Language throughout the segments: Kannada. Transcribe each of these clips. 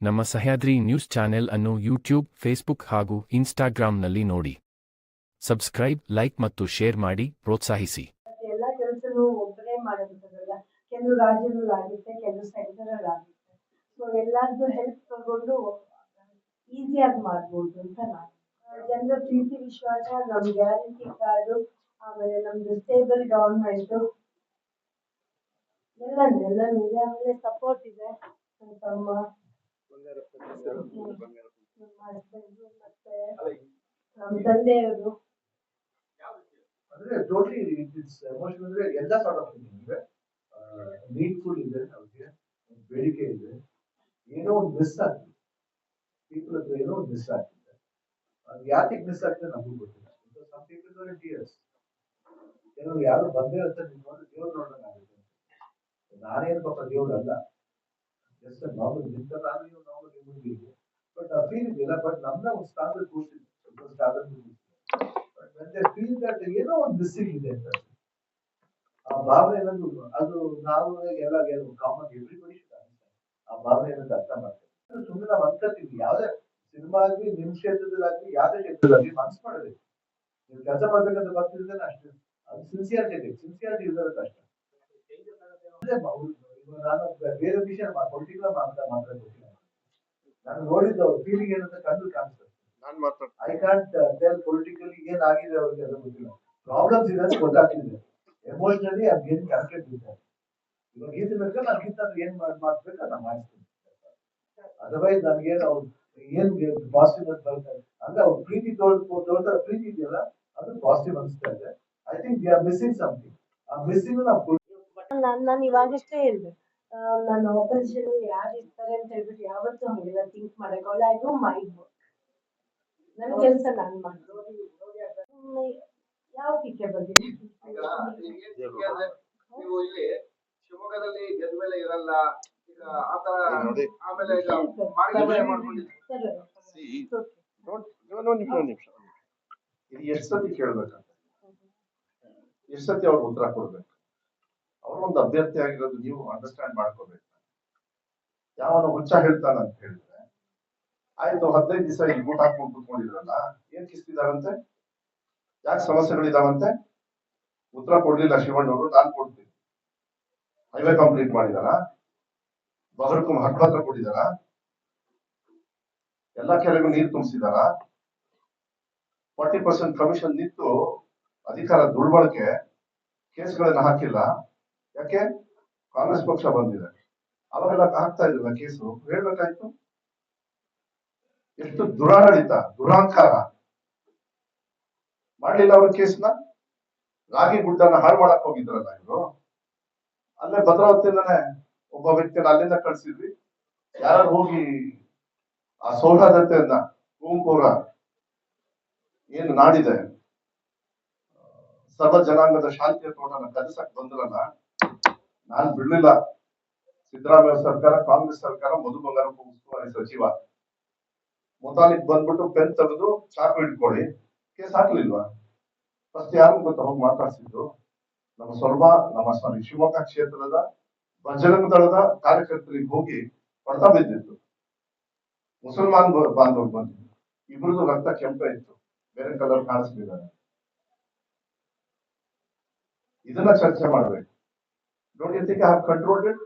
ನಮ್ಮ ಸಹ್ಯಾದ್ರಿ ನ್ಯೂಸ್ ಚಾನೆಲ್ ಅನ್ನು ಯೂಟ್ಯೂಬ್, ಫೇಸ್ಬುಕ್ ಹಾಗೂ ಇನ್ಸ್ಟಾಗ್ರಾಂನಲ್ಲಿ ನೋಡಿ. ಸಬ್ಸ್ಕ್ರೈಬ್, ಲೈಕ್ ಮತ್ತು ಶೇರ್ ಮಾಡಿ, ಪ್ರೋತ್ಸಾಹಿಸಿ. ಎಲ್ಲ ಕೆಲಸನೂ ಒಬ್ಬರೇ ಮಾಡೋದಲ್ಲ ಕೆಲವು ರಾಜ್ಯದಲ್ಲಿ ಆಗುತ್ತೆ ಕೆಲವು ಸೆಂಟ್ರಲ್ ಆಗುತ್ತೆ ಸೊ ಎಲ್ಲರದ್ದು ಹೆಲ್ಪ್ ತಗೊಂಡು ಈಸಿಯಾಗಿ ಮಾಡ್ಬೋದು ಅಂತ ನಾನು. ಜನರ ಪ್ರೀತಿ, ವಿಶ್ವಾಸ ನಮ್ಮ ಗ್ಯಾರಂಟಿ ಕಾರ್ಡು ಆಮೇಲೆ ನಮ್ದು ಸ್ಟೇಬಲ್ ಗವರ್ಮೆಂಟು ಎಲ್ಲ ಎಲ್ಲ ಆಮೇಲೆ ಸಪೋರ್ಟ್ ಇದೆ. ನನ್ನ ತಮ್ಮ. ನಮ್ಮ ನಮ್ಮ ಸಾರ್ಟ್ ಆಫ್ ಇದೆ ಬೇಡಿಕೆ ಇದೆ ಏನೋ ಒಂದು ಮಿಸ್ ಆಗ್ತಿದೆ ಪೀಪಲ್ ಹತ್ರ ಏನೋ ಒಂದು ಮಿಸ್ ಆಗ್ತಿದೆ ಅದು ಮಿಸ್ ಆಗ್ತದೆ ನಮಗೂ ಗೊತ್ತಿಲ್ಲ ಸಮ್ ಪೀಪಲ್ ಕೆಲವರು ಯಾರು ಬಂದೇ ಅಂತ ನೋಡಿ ದೇವ್ರು ನೋಡೋಣಾಗುತ್ತೆ ನಾನೇನು ಪಾಪ ದೇವ್ರು ಅಲ್ಲ just normal normal human being but ಆ ಫೀಲ್ ಇದೆಯಲ್ಲ ಬಟ್ ನಮ್ಮ ಒಂದು ಸ್ಥಾನದಲ್ಲಿ ಕೂರಿಸಿದ್ವಿ ಸ್ವಲ್ಪ ಸ್ಥಾನದಲ್ಲಿ ಬಟ್ they feel that ಏನೋ ಒಂದು ಮಿಸ್ಸಿಂಗ್ ಇದೆ ಅಂತ ಆ ಭಾವನೆ ಅನ್ನೋದು ಅದು ನಾವು ಎಲ್ಲ ಕಾಮನ್ ಎವ್ರಿಬಡಿ ಆ ಭಾವನೆ ಅನ್ನೋದು ಅರ್ಥ ಮಾಡ್ತೇವೆ ಸುಮ್ಮನೆ ನಾವು ಅನ್ಕೋತೀವಿ ಯಾವ್ದೇ ಸಿನಿಮಾ ಆಗ್ಲಿ ನಿಮ್ ಕ್ಷೇತ್ರದಲ್ಲಾಗ್ಲಿ, ಯಾವ್ದೇ ಕ್ಷೇತ್ರದಲ್ಲಿ ಮನ್ಸು ಮಾಡಬೇಕು. ನೀವು ಕೆಲಸ ಮಾಡ್ಬೇಕಂತ ಬರ್ತಿದ್ರೆ ಅಷ್ಟೇ. ಅದು ಸಿನ್ಸಿಯಾರಿಟಿ ಸಿನ್ಸಿಯಾರಿಟಿ ಇರೋದು ಅಷ್ಟೇ. ನಾನು ಬೇರೆ ವಿಷಯ ಪೊಲಿಟಿಕಲ್ ಮಾತ್ರ ಗೊತ್ತಿಲ್ಲ ನಾನು ನೋಡಿದ್ದು ಅವ್ರ ಫೀಲಿಂಗ್ ಏನಂತ ಕಂಡು ಕಾಣಿಸ್ತದೆ ನಾನ್ ಐ ಕಾಂಟ್ ಟೆಲ್ ಪೊಲಿಟಿಕಲಿ ಏನಾಗಿದೆ ಅವ್ರಿಗೆ ಅದು ಗೊತ್ತಿಲ್ಲ. ಪ್ರಾಬ್ಲಮ್ಸ್ ಇದೆ ಅಂತ ಗೊತ್ತಾಗ್ತಿದೆ. ಎಮೋಷನಲಿ ಅದು ಏನ್ ಕನೆಕ್ಟೆಡ್ ಇದ್ದಾರೆ ಇವಾಗ ಈತ ಬೇಕಾದ್ರೆ ನಾನು ಗೀತ ಏನ್ ಮಾಡ್ ಮಾಡ್ಬೇಕು ಅದನ್ನ ಮಾಡಿಸ್ತೀನಿ. ಅದರ್ವೈಸ್ ನನಗೇನು ಅವ್ರು ಏನ್ ಪಾಸಿಟಿವ್ ಅಂತ ಬರ್ತಾರೆ ಅಂದ್ರೆ ಅವ್ರ ಪ್ರೀತಿ ತೋರ್ತಾರೆ ಪ್ರೀತಿ ಇದೆಯಲ್ಲ ಅದು ಪಾಸಿಟಿವ್ ಅನಿಸ್ತಾ ಇದೆ. I think they are missing something ಆ ಮಿಸ್ಸಿಂಗ್ ನಾವು ನಾನು ನಾನು ಇವಾಗಷ್ಟೇ ಹೇಳಿದೆ. ನನ್ನ ಆಪೋಸಿಷನ್ ಯಾರು ಇರ್ತಾರೆ ಅಂತ ಹೇಳ್ಬಿಟ್ಟು ಯಾವತ್ತೂ ಹಂಗಿಲ್ಲ. ಥಿಂಕ್ ಮಾಡಕ್ಕೆ ಐ ಐ ಮೈ ವರ್ಕ್ ನನ್ನ ಕೆಲಸ ನಾನು ಮಾಡ್ತೀನಿ ಸುಮ್ನೆ ಯಾವ ಪಿಕ್ಕೆ ಬಂದಿದೆ ನೀವು ಇಲ್ಲಿ ಶಿವಮೊಗ್ಗದಲ್ಲಿ ಗೆದ್ದ ಇರಲ್ಲ. ಈಗ ಆತರ ಆಮೇಲೆ ಈಗ ಮಾರ್ಗ ನಿಮಿಷ ಇದು ಎಷ್ಟ್ ಸತಿ ಕೇಳ್ಬೇಕಂತ? ಎಷ್ಟ್ ಸತಿ ಅವ್ರು ಉತ್ತರ ಕೊಡ್ಬೇಕು? ಅವ್ರೊಂದು ಅಭ್ಯರ್ಥಿ ಆಗಿರೋದು ನೀವು ಅಂಡರ್ಸ್ಟ್ಯಾಂಡ್ ಮಾಡ್ಕೋಬೇಕು. ಯಾವನು ಹುಚ್ಚ ಹೇಳ್ತಾನ ಅಂತ ಹೇಳಿದ್ರೆ, ಆಯ್ತು, ಹದಿನೈದು ದಿವಸ ಇಲ್ಲಿ ಬೂಟ್ ಹಾಕೊಂಡು ಕುತ್ಕೊಂಡಿದ್ರಲ್ಲ, ಏನ್ ಕಿಸ್ತಿದಾರಂತೆ ಯಾಕೆ ಸಮಸ್ಯೆಗಳಿದಾವಂತೆ? ಉತ್ತರ ಕೊಡ್ಲಿಲ್ಲ ಶಿವಣ್ಣವರು, ನಾನು ಕೊಡ್ತೀನಿ. ಹೈವೇ ಕಂಪ್ಲೀಟ್ ಮಾಡಿದಾರ? ಬಗರ್ಕುಂ ಹತ್ರ ಕೊಟ್ಟಿದಾರ? ಎಲ್ಲಾ ಕೆರೆಗೂ ನೀರು ತುಂಬಿಸಿದಾರ? ಫಾರ್ಟಿ ಪರ್ಸೆಂಟ್ ಕಮಿಷನ್ ನಿಂತು ಅಧಿಕಾರ ದುರ್ಬಳಕೆ, ಕೇಸ್ಗಳನ್ನ ಹಾಕಿಲ್ಲ. ಯಾಕೆ? ಕಾಂಗ್ರೆಸ್ ಪಕ್ಷ ಬಂದಿದೆ. ಅವಾಗೆಲ್ಲ ಕಾಕ್ತಾ ಇದ್ರಲ್ಲ ಕೇಸು. ಹೇಳ್ಬೇಕಾಯ್ತು? ಎಷ್ಟು ದುರಾಡಳಿತ, ದುರಾಂಕಾರ. ಮಾಡ್ಲಿಲ್ಲ ಅವ್ರ ಕೇಸ್ನ? ರಾಗಿ ಗುಡ್ಡನ ಹಾಳು ಮಾಡಕ್ ಹೋಗಿದ್ರಲ್ಲ ಇವರು? ಅಲ್ಲೇ ಭದ್ರಾವತಿಯಿಂದಾನೆ ಒಬ್ಬ ವ್ಯಕ್ತಿನ ಅಲ್ಲಿಂದ ಕಳ್ಸಿದ್ವಿ. ಯಾರು ಹೋಗಿ ಆ ಸೌಹಾರ್ದತೆಯನ್ನ, ಕುಂಕೂರ ಏನು ನಾಡಿದೆ? ಸರ್ವ ಜನಾಂಗದ ಶಾಂತಿಯ ತೋಟನ ಕಲಿಸಕ್ ಬಂದ್ರಲ್ಲ? ನಾನ್ ಬಿಡ್ಲಿಲ್ಲ. ಸಿದ್ದರಾಮಯ್ಯ ಸರ್ಕಾರ, ಕಾಂಗ್ರೆಸ್ ಸರ್ಕಾರ, ಮಧು ಬಂಗಾರಪ್ಪ ಉಸ್ತುವಾರಿ ಸಚಿವ. ಮುತಾಲಿಕ್ ಬಂದ್ಬಿಟ್ಟು ಪೆನ್ ತೆಗೆದು ಚಾಕು ಇಟ್ಕೊಳ್ಳಿ ಕೇಸ್ ಹಾಕ್ಲಿಲ್ವಾ? ಫಸ್ಟ್ ಯಾರು ಗೊತ್ತ ಹೋಗಿ ಮಾತಾಡ್ಸಿದ್ದು? ನಮ್ಮ ಸ್ವಲ್ಪ ನಮ್ಮ ಸಾರಿ ಶಿವಮೊಗ್ಗ ಕ್ಷೇತ್ರದ ಬಜರಂಗ ದಳದ ಕಾರ್ಯಕರ್ತರಿಗೆ ಹೋಗಿ ಹೊಡೆತ ಬಿದ್ದಿತ್ತು. ಮುಸಲ್ಮಾನ್ ಬಾಂಧವರು ಬಂದಿದ್ರು. ಇಬ್ರದ್ದು ರಕ್ತ ಕೆಂಪೇ ಇತ್ತು. ಬೇರೆ ಕಲರ್ ಕಾಣಿಸ್ತಿದ್ದಾರೆ ಇದನ್ನ ಚರ್ಚೆ ಮಾಡ್ಬೇಕು. ನೋಡಿ think I have controlled it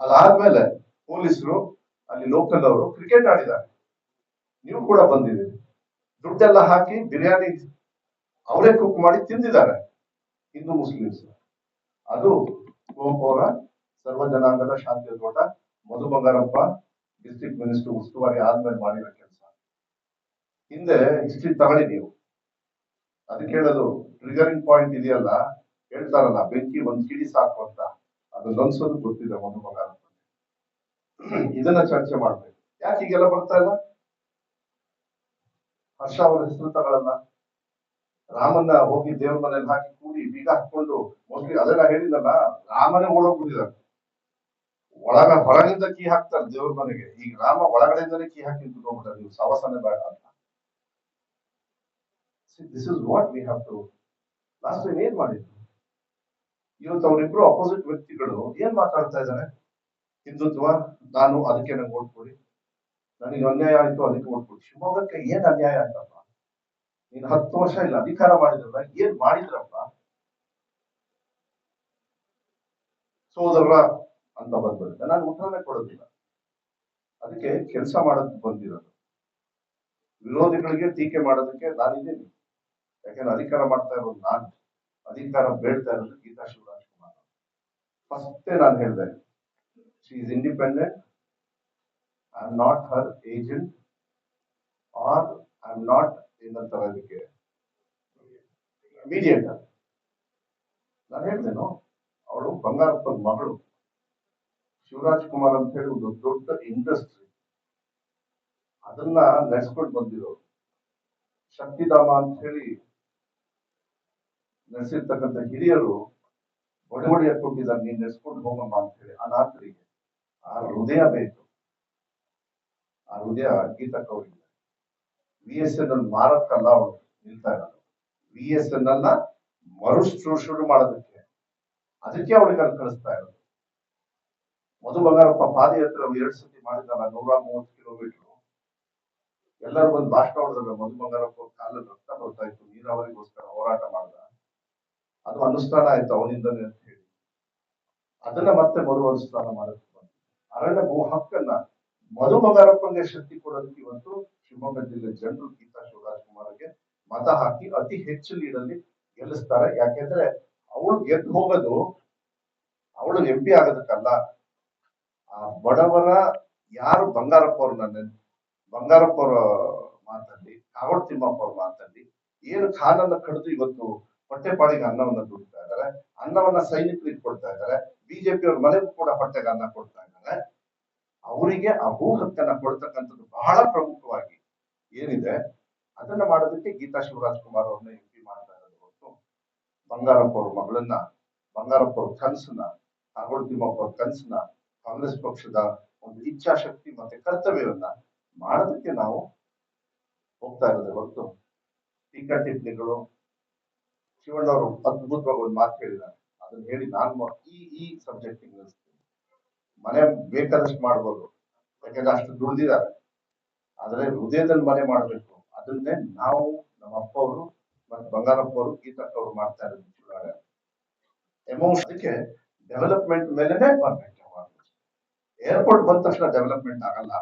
ಅದಾದ್ಮೇಲೆ ಪೊಲೀಸರು ಅಲ್ಲಿ ಲೋಕಲ್ ಅವರು ಕ್ರಿಕೆಟ್ ಆಡಿದ್ದಾರೆ. ನೀವು ಕೂಡ ಬಂದಿದ್ದೀರಿ. ದುಡ್ಡೆಲ್ಲ ಹಾಕಿ ಬಿರಿಯಾನಿ ಅವರೇ ಕುಕ್ ಮಾಡಿ ತಿಂದಿದ್ದಾರೆ. ಹಿಂದೂ ಮುಸ್ಲಿಮ್ಸ್ ಅದು ಕುವೆಂಪು ಅವರ ಸರ್ವ ಜನಾಂಗದ ಶಾಂತಿಯ ತೋಟ. ಮಧು ಬಂಗಾರಪ್ಪ ಡಿಸ್ಟ್ರಿಕ್ಟ್ ಮಿನಿಸ್ಟರ್ ಉಸ್ತುವಾರಿ ಆದ್ಮೇಲೆ ಮಾಡಿರೋ ಕೆಲಸ. ಹಿಂದೆ ಹಿಸ್ಟ್ರಿ ತಗೊಳ್ಳಿ ನೀವು. ಅದಕ್ಕೆ ಹೇಳೋದು ಟ್ರಿಗರಿಂಗ್ ಪಾಯಿಂಟ್ ಇದೆಯಲ್ಲ? ಹೇಳ್ತಾರಲ್ಲ, ಬೆಂಕಿ ಒಂದ್ ಕಿಡಿ ಸಾಕು ಅಂತ. ಅದು ಲಂಗ್ಸೋದು ಗೊತ್ತಿದೆ, ಒಂದು ಮಗ ಇದನ್ನ ಚರ್ಚೆ ಮಾಡ್ಬೇಕು. ಯಾಕೆ ಹೀಗೆಲ್ಲ ಬರ್ತಾ ಇಲ್ಲ? ಹರ್ಷ ಅವರ ಹೆಸರು ತಗೊಳಲ್ಲ. ರಾಮನ್ನ ಹೋಗಿ ದೇವ್ರ ಮನೇಲಿ ಹಾಕಿ ಕೂಡಿ ಬೀಗ ಹಾಕೊಂಡು ಮೋಸ್ಟ್ಲಿ ಅದೆಲ್ಲ ಹೇಳಿದಲ್ಲ ರಾಮನೇ ಓಡೋಗ್ಬಿಟ್ಟಿದ್ದಾರೆ ಒಳಗ, ಹೊರಗಿಂದ ಕೀ ಹಾಕ್ತಾರೆ ದೇವ್ರ ಮನೆಗೆ. ಈಗ ರಾಮ ಒಳಗಡೆಯಿಂದಲೇ ಕೀ ಹಾಕಿ ನಿಂತ್ಕೊಂಡ್ಬಿಟ್ಟಾರೆ, ನೀವು ಸವಸನೆ ಬೇಡ ಅಂತ. This is what we have to last time ಏನ್ ಮಾಡಿದ್ರು? ಇವತ್ತು ಅವರಿಬ್ರು ಅಪೋಸಿಟ್ ವ್ಯಕ್ತಿಗಳು ಏನ್ ಮಾತಾಡ್ತಾ ಇದ್ದಾರೆ? ಹಿಂದುತ್ವ ನಾನು ಅದಕ್ಕೆ ನಂಗೆ ಓಟ್ ಕೊಡಿ. ನನಗೆ ಅನ್ಯಾಯ ಆಯ್ತು, ಅದಕ್ಕೆ ಓಟ್ ಕೊಡಿ. ಶಿವಮೊಗ್ಗಕ್ಕೆ ಏನ್ ಅನ್ಯಾಯ ಅಂತಪ್ಪ? ನೀನು ಹತ್ತು ವರ್ಷ ಇಲ್ಲ, ಅಧಿಕಾರ ಮಾಡಿದ್ರಲ್ಲ, ಏನ್ ಮಾಡಿದ್ರಪ್ಪ? ಸೋದರ ಅಂತ ಬಂದ್ಬಿಡುತ್ತೆ. ನಾನು ಉತ್ತರನೇ ಕೊಡೋದಿಲ್ಲ. ಅದಕ್ಕೆ ಕೆಲಸ ಮಾಡೋದಕ್ಕೆ ಬಂದಿರೋದು. ವಿರೋಧಿಗಳಿಗೆ ಟೀಕೆ ಮಾಡೋದಕ್ಕೆ ನಾನಿದ್ದೀನಿ. ಯಾಕಂದ್ರೆ ಅಧಿಕಾರ ಮಾಡ್ತಾ ಇರೋದು ನಾನು. ಅಧಿಕಾರ ಬೇಡ್ತಾ ಇರೋದು ಗೀತಾ ಶಿವರಾಜ್ ಕುಮಾರ್ ಫಸ್ಟೇ ನಾನು ಹೇಳಿದೆ she is independent I am not her agent or I am not ಏನಂತಾರೆ ಅದಕ್ಕೆ ಮೀಡಿಯೇಟರ್ ನಾನು ಹೇಳ್ತೇನೋ ಅವಳು ಬಂಗಾರಪ್ಪನ ಮಗಳು. ಶಿವರಾಜ್ ಕುಮಾರ್ ಅಂತ ಹೇಳಿ ಒಂದು ದೊಡ್ಡ ಇಂಡಸ್ಟ್ರಿ ಅದನ್ನ ನಡೆಸ್ಕೊಂಡು ಬಂದಿರೋರು. ಶಕ್ತಿಧಾಮ ಅಂತ ಹೇಳಿ ನಡೆಸಿರ್ತಕ್ಕಂಥ ಹಿರಿಯರು ಒಡವಡಿಯ ಕೊಟ್ಟಿದ್ದಾರೆ ನೀನ್ ನಡೆಸ್ಕೊಂಡು ಹೋಗಮ್ಮ ಅಂತ ಹೇಳಿ ಅನಾಥರಿಗೆ ಆ ಹೃದಯ ಬೇಕು ಆ ಹೃದಯ ಗೀತಕ್ಕವರಿಗೆ ವಿ ಎಸ್ ಎನ್ ಅಲ್ಲಿ ಮಾರಕ್ಕಲ್ಲ ಅವಳು ನಿಲ್ತಾ ಇರೋದು. ವಿ ಎಸ್ ಎನ್ ಅಲ್ಲ ಮರು ಮರುಶು ಶುರು ಮಾಡೋದಕ್ಕೆ. ಅದಕ್ಕೆ ಅವಳಿಗೆ ಅಲ್ಲಿ ಕಳಿಸ್ತಾ ಇರೋದು. ಮಧು ಬಂಗಾರಪ್ಪ ಪಾದಯಾತ್ರೆ ಅವ್ರು ಎರಡು ಸತಿ ಮಾಡಿದ್ದಲ್ಲ ನೂರ ಮೂವತ್ತು ಕಿಲೋಮೀಟರ್. ಎಲ್ಲರೂ ಬಂದು ಭಾಷಣ ಹೊಡೆದ್ರೆ ಮಧು ಬಂಗಾರಪ್ಪ ಅವ್ರ ಕಾಲಲ್ಲಿ ರಕ್ತ ಬರ್ತಾ ಇತ್ತು, ನೀರಾವರಿಗೋಸ್ಕರ ಹೋರಾಟ ಮಾಡ್ದ. ಅದು ಅನುಷ್ಠಾನ ಆಯ್ತು ಅವನಿಂದನೇ ಅದನ್ನ ಮತ್ತೆ ಮರು ಅನುಷ್ಠಾನ ಮಾಡಕ್ಕೆ ಬಂತು ಅರಣ್ಯ ಭೂ ಹಕ್ಕನ್ನ ಮಧು ಬಂಗಾರಪ್ಪನಿಗೆ ಶಕ್ತಿ ಕೊಡೋದಕ್ಕೆ ಇವತ್ತು ಶಿವಮೊಗ್ಗ ಜಿಲ್ಲೆ ಜನರು ಗೀತಾ ಶಿವರಾಜ್ಕುಮಾರ್ಗೆ ಮತ ಹಾಕಿ ಅತಿ ಹೆಚ್ಚು ನೀರಲ್ಲಿ ಗೆಲ್ಲಿಸ್ತಾರೆ. ಯಾಕೆಂದ್ರೆ ಅವಳು ಗೆದ್ದು ಹೋಗೋದು ಅವಳು ಎಂ ಪಿ ಆಗೋದಕ್ಕಲ್ಲ. ಆ ಬಡವರ ಯಾರು ಬಂಗಾರಪ್ಪ ಅವ್ರು ನನ್ನ ಬಂಗಾರಪ್ಪ ಅವರ ಮಾತಲ್ಲಿ ಕಾವಡ್ ತಿಮ್ಮಪ್ಪ ಅವ್ರ ಮಾತಲ್ಲಿ, ಏನು ಖಾನನ್ನ ಕಡಿದು ಇವತ್ತು ಹೊಟ್ಟೆಪಾಡಿಗೆ ಅನ್ನವನ್ನು ಕೊಡ್ತಾ ಇದ್ದಾರೆ. ಅನ್ನವನ್ನ ಸೈನಿಕರಿಗೆ ಕೊಡ್ತಾ ಇದ್ದಾರೆ. ಬಿಜೆಪಿ ಅವ್ರ ಮನೆ ಕೂಡ ಹೊಟ್ಟೆಗೆ ಅನ್ನ ಕೊಡ್ತಾ ಇದ್ದಾರೆ. ಅವರಿಗೆ ಆ ಭೂ ಹಕ್ಕನ್ನ ಕೊಡ್ತಕ್ಕಂಥದ್ದು ಬಹಳ ಪ್ರಮುಖವಾಗಿ ಏನಿದೆ, ಅದನ್ನ ಮಾಡೋದಕ್ಕೆ ಗೀತಾ ಶಿವರಾಜ್ ಕುಮಾರ್ ಅವ್ರನ್ನ ಎಂ ಪಿ ಮಾಡ್ತಾ ಇರೋದು ಹೊರತು ಬಂಗಾರಪ್ಪ ಅವ್ರ ಮಗಳನ್ನ, ಬಂಗಾರಪ್ಪ ಅವ್ರ ಕನಸನ್ನ ಕಾಗೋಡು ತಿಮ್ಮಪ್ಪ ಅವ್ರ ಕನಸನ್ನ ಕಾಂಗ್ರೆಸ್ ಪಕ್ಷದ ಒಂದು ಇಚ್ಛಾಶಕ್ತಿ ಮತ್ತೆ ಕರ್ತವ್ಯವನ್ನ ಮಾಡೋದಕ್ಕೆ ನಾವು ಹೋಗ್ತಾ ಇರೋದೇ ಹೊರತು. ಟೀಕಾ ಟಿಪ್ಪಣಿಗಳು ಶಿವಣ್ಣ ಅವರು ಅದ್ಭುತವಾಗಿ ಒಂದು ಮಾತು ಹೇಳಿದ್ದಾರೆ. ಅದನ್ನ ಹೇಳಿ ನಾನು ಈ ಈ ಸಬ್ಜೆಕ್ಟ್ ಮನೆ ಬೇಕಾದಷ್ಟು ಮಾಡ್ಬೋದು. ಯಾಕಂದ್ರೆ ಅಷ್ಟು ದುಡ್ದಿದ್ದಾರೆ. ಆದ್ರೆ ಹೃದಯದಲ್ಲಿ ಮನೆ ಮಾಡಬೇಕು. ಅದನ್ನೇ ನಾವು ನಮ್ಮ ಅಪ್ಪ ಅವರು ಮತ್ತೆ ಬಂಗಾರಪ್ಪ ಅವರು ಗೀತಕ್ಕ ಅವರು ಮಾಡ್ತಾ ಇರೋದು ಚುನಾವಣೆ ಎಮೋಷನ್ ಅದಕ್ಕೆ ಡೆವಲಪ್ಮೆಂಟ್ ಮೇಲೆನೆ ಬರ್ಬೇಕು ಏರ್ಪೋರ್ಟ್ ಬಂದ ತಕ್ಷಣ ಡೆವಲಪ್ಮೆಂಟ್ ಆಗಲ್ಲ.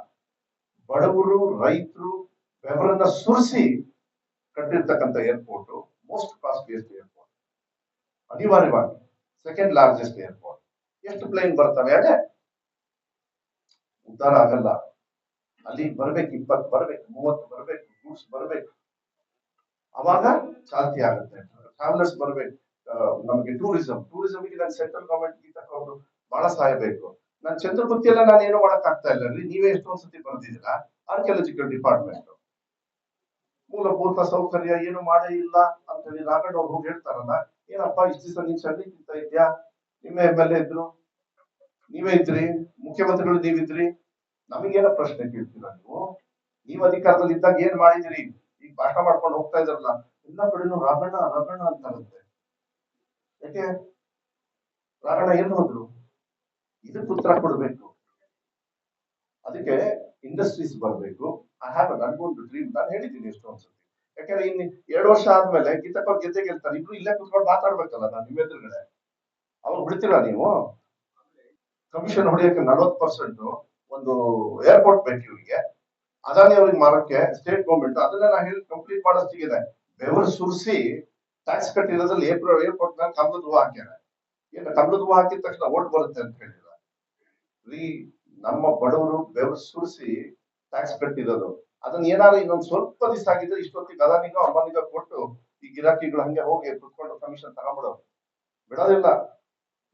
ಬಡವರು, ರೈತರು ಬೆವರನ್ನ ಸುರಿಸಿ ಕಟ್ಟಿರ್ತಕ್ಕಂಥ ಏರ್ಪೋರ್ಟ್ ಮೋಸ್ಟ್ ಕಾಸ್ಟ್ಲಿಯಸ್ಟ್ ಏರ್ಪೋರ್ಟ್ ಅನಿವಾರ್ಯವಾಗಿ ಸೆಕೆಂಡ್ ಲಾರ್ಜೆಸ್ಟ್ ಏರ್ಪೋರ್ಟ್ ಎಷ್ಟು ಪ್ಲೇನ್ ಬರ್ತವೆ? ಅದೇ. ಉದ್ಧಾರ ಆಗಲ್ಲ. ಅಲ್ಲಿ ಬರ್ಬೇಕು, ಇಪ್ಪತ್ತು ಬರ್ಬೇಕು, ಮೂವತ್ತು ಬರ್ಬೇಕು ಗೂಡ್ಸ್ ಬರ್ಬೇಕು. ಅವಾಗ ಚಾಲ್ತಿ ಆಗುತ್ತೆ. ಟ್ರಾವೆಲರ್ಸ್ ಬರ್ಬೇಕು. ನಮಗೆ ಟೂರಿಸಂ ಟೂರಿಸಂಗೆ ನಾನು ಸೆಂಟ್ರಲ್ ಗವರ್ಮೆಂಟ್ ಅವರು ಬಹಳ ಸಹಾಯ ಬೇಕು. ನಾನು ಚಂದ್ರಗುತ್ತಿ ಎಲ್ಲ ನಾನು ಏನೋ ಮಾಡಕ್ ಆಗ್ತಾ ಇಲ್ಲ. ರೀ ನೀವೇ ಎಷ್ಟೊಂದ್ ಸತಿ ಬರ್ದಿದ್ದೀರಾ ಆರ್ಕಿಯಾಲಜಿಕಲ್ ಡಿಪಾರ್ಟ್ಮೆಂಟ್ ಮೂಲಭೂತ ಸೌಕರ್ಯ ಏನು ಮಾಡೇ ಇಲ್ಲ ಅಂತ ಹೇಳಿ ರಾಘಡ್ ಅವ್ರು ಹೇಳ್ತಾರಲ್ಲ, ಏನಪ್ಪ ಇಷ್ಟು ದಿವಸ ನೀನ್ ತಿಂತ ಇದ್ಯಾ? ನಿಮ್ಮ ಎಂ ಎಲ್ ಎ ಇದ್ರು, ನೀವೇ ಇದ್ರಿ, ಮುಖ್ಯಮಂತ್ರಿಗಳು ನೀವಿದ್ರಿ, ನಮಗೇನ ಪ್ರಶ್ನೆ ಕೇಳ್ತೀರಾ ನೀವು? ನೀವು ಅಧಿಕಾರದಲ್ಲಿ ಇದ್ದಾಗ ಏನ್ ಮಾಡಿದಿರಿ ಈಗ ಭಾಷಣ ಮಾಡ್ಕೊಂಡು ಹೋಗ್ತಾ ಇದ್ರಲ್ಲ ಎಲ್ಲ ಕಡೆನು ರಾಘಣ್ಣ ರಾಘಣ್ಣ ಅಂತಾರಂತೆ. ಯಾಕೆ? ರಾಘಣ್ಣ ಏನ್ ಹೋದ್ರು? ಇದಕ್ಕೆ ಉತ್ತರ ಕೊಡ್ಬೇಕು. ಅದಕ್ಕೆ ಇಂಡಸ್ಟ್ರೀಸ್ ಬರಬೇಕು. ಐ ಹ್ಯಾವ್ ನನ್ಗೊಂದು ಡ್ರೀಮ್ ನಾನು ಹೇಳಿದ್ದೀನಿ ಎಷ್ಟೋ ಒಂದ್ಸತಿ. ಯಾಕಂದ್ರೆ ಇನ್ನು ಎರಡು ವರ್ಷ ಆದ್ಮೇಲೆ ಗೀತಕ್ಕ ಜೊತೆಗೆ ಇರ್ತಾರೆ. ಇಬ್ರು ಇಲ್ಲೇ ಕುತ್ಕೊಂಡು ಮಾತಾಡ್ಬೇಕಲ್ಲ ನಾನು ನಿಮ್ಮ ಎದುರುಗಡೆ. ಅವ್ರು ಬಿಡ್ತೀರಾ ನೀವು? ಕಮಿಷನ್ ಹೊಡೆಯಕ್ಕೆ ನಲವತ್ತು ಪರ್ಸೆಂಟ್ ಒಂದು ಏರ್ಪೋರ್ಟ್ ಬೇಕು ಇವರಿಗೆ. ಅದಾನಿ ಅವ್ರಿಗೆ ಮಾರಕ್ಕೆ ಸ್ಟೇಟ್ ಗೌರ್ಮೆಂಟ್ ಅದನ್ನ ನಾ ಹೇಳಿ ಕಂಪ್ಲೀಟ್ ಮಾಡೋಷ್ಟಿಗಿದೆ ಬೆವರು ಸುರಿಸಿ ಟ್ಯಾಕ್ಸ್ ಕಟ್ಟಿರೋದ್ರಲ್ಲಿ ಏಪ್ರಿಲ್ ಏರ್ಪೋರ್ಟ್ನ ಕಮಲದ ಹೂವು ಹಾಕ್ಯಾರ. ಏನ ಕಮಲದ ಹೂವು ಹಾಕಿದ ತಕ್ಷಣ ಓಟ್ ಬರುತ್ತೆ ಅಂತ ಹೇಳಿಲ್ಲ ರೀ, ನಮ್ಮ ಬಡವರು ಬೆವರು ಸುರಿಸಿ ಟ್ಯಾಕ್ಸ್ ಕಟ್ಟಿರೋದು ಅದನ್ನ ಏನಾದ್ರು ಇನ್ನೊಂದು ಸ್ವಲ್ಪ ದಿವಸ ಆಗಿದ್ರೆ ಇಷ್ಟೊತ್ತಿಗೆ ಅದಾನಿಗೋ ಅಂಬಾನಿಗ ಕೊಟ್ಟು ಈ ಗಿರಾಕಿಗಳು ಹಂಗೆ ಹೋಗಿ ಕುತ್ಕೊಂಡು ಕಮಿಷನ್ ತಗೊಂಡ್ಬಿಡೋ ಬಿಡೋದಿಲ್ಲ.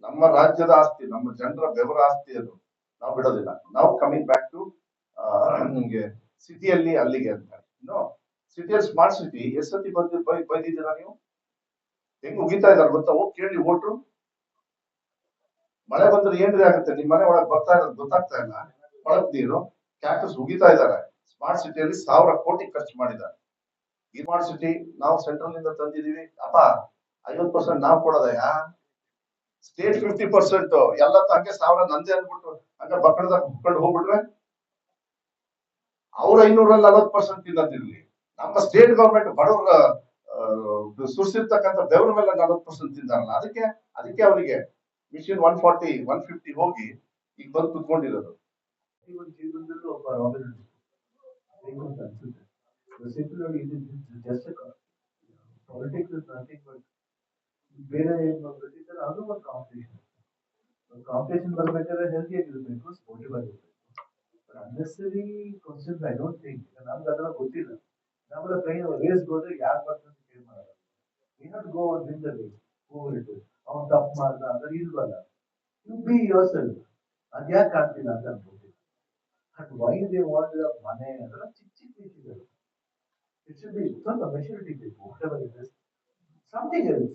ನಮ್ಮ ರಾಜ್ಯದ ಆಸ್ತಿ, ನಮ್ಮ ಜನರ ಬೆವರ ಆಸ್ತಿ ಅದು. ನಾವು ಬಿಡೋದಿಲ್ಲ. ನಾವು ಕಮಿಂಗ್ ಬ್ಯಾಕ್ ಟು ನಿಮ್ಗೆ ಸಿಟಿಯಲ್ಲಿ ಅಲ್ಲಿಗೆ ಅಂತ. ಇನ್ನು ಸಿಟಿಯಲ್ಲಿ ಸ್ಮಾರ್ಟ್ ಸಿಟಿ ಎಷ್ಟೊತ್ತಿ ಬಂದು ಬೈ, ಬೈದಿದ್ದೀರಾ ನೀವು? ಹೆಂಗ್ ಉಗಿತಾ ಇದ್ದಾರೆ ಗೊತ್ತಾ? ಹೋಗಿ ಕೇಳಿ ಓಟ್ರು ಮಳೆ ಬಂದ್ರೆ ಏನ್ರಿ ಆಗುತ್ತೆ? ನಿಮ್ ಮನೆ ಒಳಗೆ ಬರ್ತಾ ಇರೋದು ಗೊತ್ತಾಗ್ತಾ ಇಲ್ಲ. ಒಳಗ್ ನೀರು. ಕ್ಯಾಕ್ಟಸ್ ಉಗಿತಾ ಇದ್ದಾರೆ ಸ್ಮಾರ್ಟ್ ಸಿಟಿಯಲ್ಲಿ ಸಾವಿರ ಕೋಟಿ ಖರ್ಚು ಮಾಡಿದ್ದಾರೆ ಈ ಸ್ಮಾರ್ಟ್ ಸಿಟಿ ನಾವು ಸೆಂಟ್ರಲ್ನಿಂದ ತಂದಿದೀವಿ ಅಪ್ಪ ಐವತ್ ಪರ್ಸೆಂಟ್ ನಾವು ಕೊಡೋದಯ್ಯ? ಸ್ಟೇಟ್ ಫಿಫ್ಟಿ ಪರ್ಸೆಂಟ್ ಎಲ್ಲ ತಂಗೆ ಸಾವಿರ ನಂದೇ ಅಂದ್ಬಿಟ್ಟು ಹಂಗ ಬಕ್ಕಣದಾಗ ಹುಡ್ಕೊಂಡು ಹೋಗ್ಬಿಟ್ರೆ? ಅವ್ರ ಐನೂರ ನಲ್ವತ್ ಪರ್ಸೆಂಟ್ ತಿನ್ನದಿರ್ಲಿ ನಮ್ಮ ಸ್ಟೇಟ್ ಗವರ್ಮೆಂಟ್ ಬಡವರ ಸುರಿಸಿರ್ತಕ್ಕಂಥ ಬೆವರ ಮೇಲೆ ನಲವತ್ತು ಪರ್ಸೆಂಟ್ ತಿಂದಾರಲ್ಲ. ಅದಕ್ಕೆ ಅದಕ್ಕೆ ಅವರಿಗೆ machine one forty one fifty ಹೋಗಿ ಈಗ ಬಂದು ಕುತ್ಕೊಂಡಿರೋದು. ಈ ಒಂದು ಜೀವನದಲ್ಲೂ ಒಬ್ಬ ರಾಬಿನ್ ಬೇಕು ಅಂತ ಅನ್ಸುತ್ತೆ ಸಿಂಪಲ್ ಆಗಿ ಇದು just politics is nothing but ಬೇರೆ ಏನು ಪ್ರತಿಸಲ ಅದು ಒಂದು ಕಾಂಪಿಟೇಷನ್ ಕಾಂಪಿಟೇಷನ್ ಬರ್ಬೇಕಾದ್ರೆ ಹೆಲ್ತಿ ಆಗಿರ್ಬೇಕು ಸ್ಪೋರ್ಟಿವ್ ಆಗಿರ್ಬೇಕು unnecessary questions I don't think ನಮ್ಗೆ ಅದೆಲ್ಲ ಗೊತ್ತಿಲ್ಲ ನಾವೆಲ್ಲ ಟ್ರೈನ್ ರೇಸ್ ಹೋದ್ರೆ ಯಾರು ಬರ್ತಾರೆ ಅಂತ ಕೇಳಿ ಮಾಡಲ್ಲ we have go on win the race ಹೋಗ್ಬಿಟ್ಟು ಅವ್ನು ತಪ್ಪು ಮಾಡ್ದ ಅಂದ್ರೆ ಇಲ್ವಲ್ಲ ಯು ಬಿ ಯೋರ್ ಸೆಲ್ಫ್ ಅದ್ಯಾಕೆ ಕಾಣ್ತಿಲ್ಲ ಅಂತ ಅನ್ಕೋತೀನಿ And why they want the money ಚಿಕ್ಕ ಚಿಕ್ಕ ವಿಷಯಗಳು ಇಟ್ ಶುಡ್ ಬಿ ಸ್ವಲ್ಪ ಮೆಚುರಿಟಿ ಬೇಕು whatever it is something else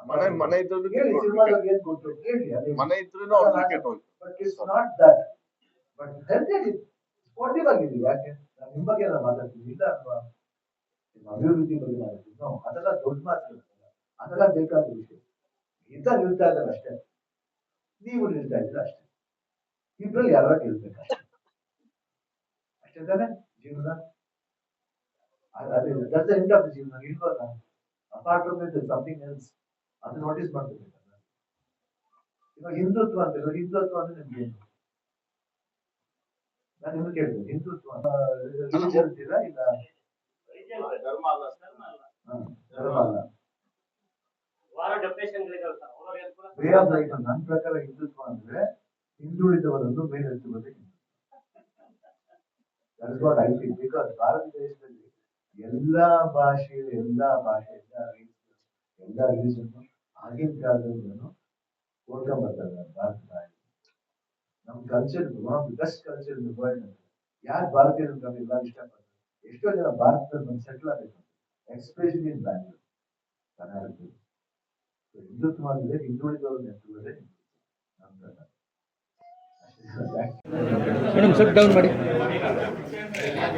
ಮನೆ ಮನೆ ಇದ್ದದ್ದು ಕೇಳಿ ಸಿನಿಮಾದಾಗ ಏನ್ ಗೊತ್ತು ಕೇಳಿ ಅದೇ ಮನೆ ಇದ್ರೂ ಅವ್ರು ಕ್ರಿಕೆಟ್ ಹೋಗಿ but it's not that but health sportive ಆಗಿದೆ ಯಾಕೆ ನಾನು ನಿಮ್ಮ ಬಗ್ಗೆ ನಾನು ಮಾತಾಡ್ತೀನಿ ಇಲ್ಲ ಅಥವಾ ನಿಮ್ಮ ಅಭಿವೃದ್ಧಿ ಬಗ್ಗೆ ಮಾತಾಡ್ತೀನಿ ನೋ ಅದೆಲ್ಲ ದೊಡ್ಡ ಮಾತು ಅದೆಲ್ಲ ಬೇಕಾದ ವಿಷಯ ಇದ್ದ ನಿಲ್ತಾ ಇದ್ದಾರೆ ಅಷ್ಟೇ ನೀವು ನಿಲ್ತಾ ಇದ್ದೀರ ಅಷ್ಟೇ ಇಬ್ಬರಲ್ಲಿ ಯಾವಾಗ ನಿಲ್ಬೇಕು ಅಷ್ಟೇ ತಾನೇ ಜೀವನ. ಇಟ್ ಸಮಥಿಂಗ್ ಎಲ್ಸ್ ಅದು ನೋಟಿಸ್ ಮಾಡ್ಕೋಬೇಕಲ್ಲ ಇವಾಗ ಹಿಂದುತ್ವ ಅಂತ ಇವಾಗ ಹಿಂದುತ್ವ ಅಂದ್ರೆ ನಿಮ್ಗೆ ಏನು? ನಾನು ನಿಮ್ಗೆ ಕೇಳಿದೆ ಹಿಂದುತ್ವ ಹೇಳ್ತೀರಾ ಅಂತೀರಾ ಇಲ್ಲ? ಧರ್ಮ ಅಲ್ಲ ಧರ್ಮ ಅಲ್ಲ. ನನ್ನ ಪ್ರಕಾರ ಹಿಂದುತ್ವ ಅಂದ್ರೆ ಹಿಂದುಳಿದವರನ್ನು ಮೇಲೆತ್ತುವುದೇ ಐ ಥಿಂಕ್ ಬಿಕಾಸ್ ಭಾರತ ದೇಶದಲ್ಲಿ ಎಲ್ಲಾ ಭಾಷೆ ಎಲ್ಲಾ ಭಾಷೆ ಎಲ್ಲ ರಿಲಿಜನ್ ಆಗಿನ ಕಾಲದಿಂದಲೂ ನಾನು ಭಾರತ ತಾಯಿ ನಮ್ಮ culture one best culture in world ಯಾರು ಭಾರತೀಯರು ನಮ್ಗೆ ಎಲ್ಲ ಇಷ್ಟಪಡ್ತಾರೆ? ಎಷ್ಟೋ ಜನ ಭಾರತದಲ್ಲಿ ಬಂದು ಸೆಟ್ಲ್ ಆಗಬೇಕು ಎಕ್ಸ್ಪ್ರೆಷನ್ ಇನ್ ಬ್ಯಾಂಗ್ಳೂರ್ ಕರ್ನಾಟಕದಲ್ಲಿ ಹಿಂದುತ್ವ ಅಂದ್ರೆ ಹಿಂದುಳಿದವರು ನೆತ್ತುವುದೇ ನಮ್ಮ ಪ್ರಕಾರ ಅಷ್ಟೇ. ಮೇಡಮ್ ಸೆಟ್ ಡೌನ್ ಮಾಡಿ Gracias.